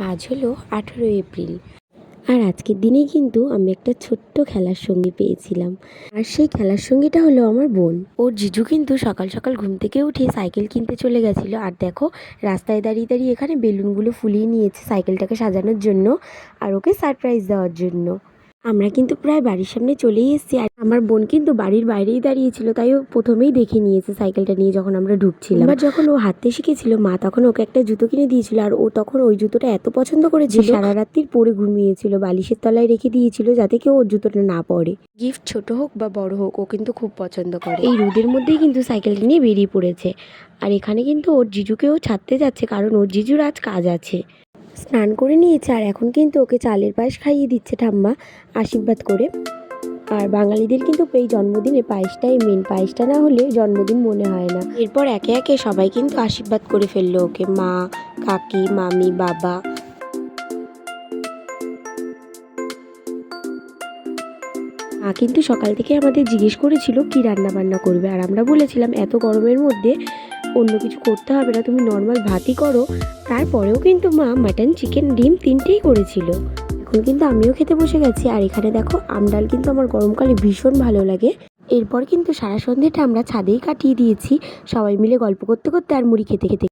আজ হলো আঠেরো এপ্রিল। আর আজকের দিনে কিন্তু আমি একটা ছোট্ট খেলার সঙ্গী পেয়েছিলাম। আর সেই খেলার সঙ্গীটা হলো আমার বোন। ওর জিজু কিন্তু সকাল সকাল ঘুম থেকে উঠে সাইকেল কিনতে চলে গেছিল। আর দেখো, রাস্তায় দাঁড়িয়ে দাঁড়িয়ে এখানে বেলুনগুলো ফুলিয়ে নিয়েছে সাইকেলটাকে সাজানোর জন্য আর ওকে সারপ্রাইজ দেওয়ার জন্য। আমরা কিন্তু প্রায় বাড়ির সামনে চলেই এসেছি আর আমার বোন কিন্তু বাড়ির বাইরেই দাঁড়িয়েছিল তাই ও প্রথমেই দেখে নিয়েছে সাইকেলটা নিয়ে যখন আমরা ঢুকছিলাম। এবার যখন ও হাঁটতে শিখেছিল মা তখন ওকে একটা জুতো কিনে দিয়েছিল আর ও তখন ওই জুতোটা এত পছন্দ করেছিল সারা রাত্রির পরে ঘুমিয়েছিল বালিশের তলায় রেখে দিয়েছিল যাতে কেউ ওর জুতোটা না পড়ে গিফট ছোট হোক বা বড় হোক ও কিন্তু খুব পছন্দ করে। এই রোদের মধ্যেই কিন্তু সাইকেলটা নিয়ে বেরিয়ে পড়েছে। আর এখানে কিন্তু ওর জিজুকেও ছাড়তে যাচ্ছে কারণ ওর জিজুর আজ কাজ আছে। স্নান করে নিয়েছে আর এখন কিন্তু ওকে চালের পায়েস খাইয়ে দিচ্ছে ঠাম্মা আশীর্বাদ করে। আর বাঙালিদের কিন্তু এই জন্মদিনে পায়েসটাই মেন পায়েসটা না হলে জন্মদিন মনে হয় না। এরপর একে একে সবাই কিন্তু আশীর্বাদ করে ফেলল ওকে মা কাকি মামি বাবা। মা কিন্তু সকাল থেকে আমাদের জিজ্ঞেস করেছিল কি রান্না বান্না করবে। আর আমরা বলেছিলাম এত গরমের মধ্যে অন্য কিছু করতে হবে না, তুমি নর্মাল ভাতই করো। তারপরেও কিন্তু মা মাটন চিকেন ডিম তিনটেই করেছিল। এখন কিন্তু আমিও খেতে বসে গেছি। আর এখানে দেখো আমডাল কিন্তু আমার গরমকালে ভীষণ ভালো লাগে। এরপর কিন্তু সারা সন্ধ্যেটা আমরা ছাদেই কাটিয়ে দিয়েছি। সবাই মিলে গল্প করতে করতে আর মুড়ি খেতে খেতে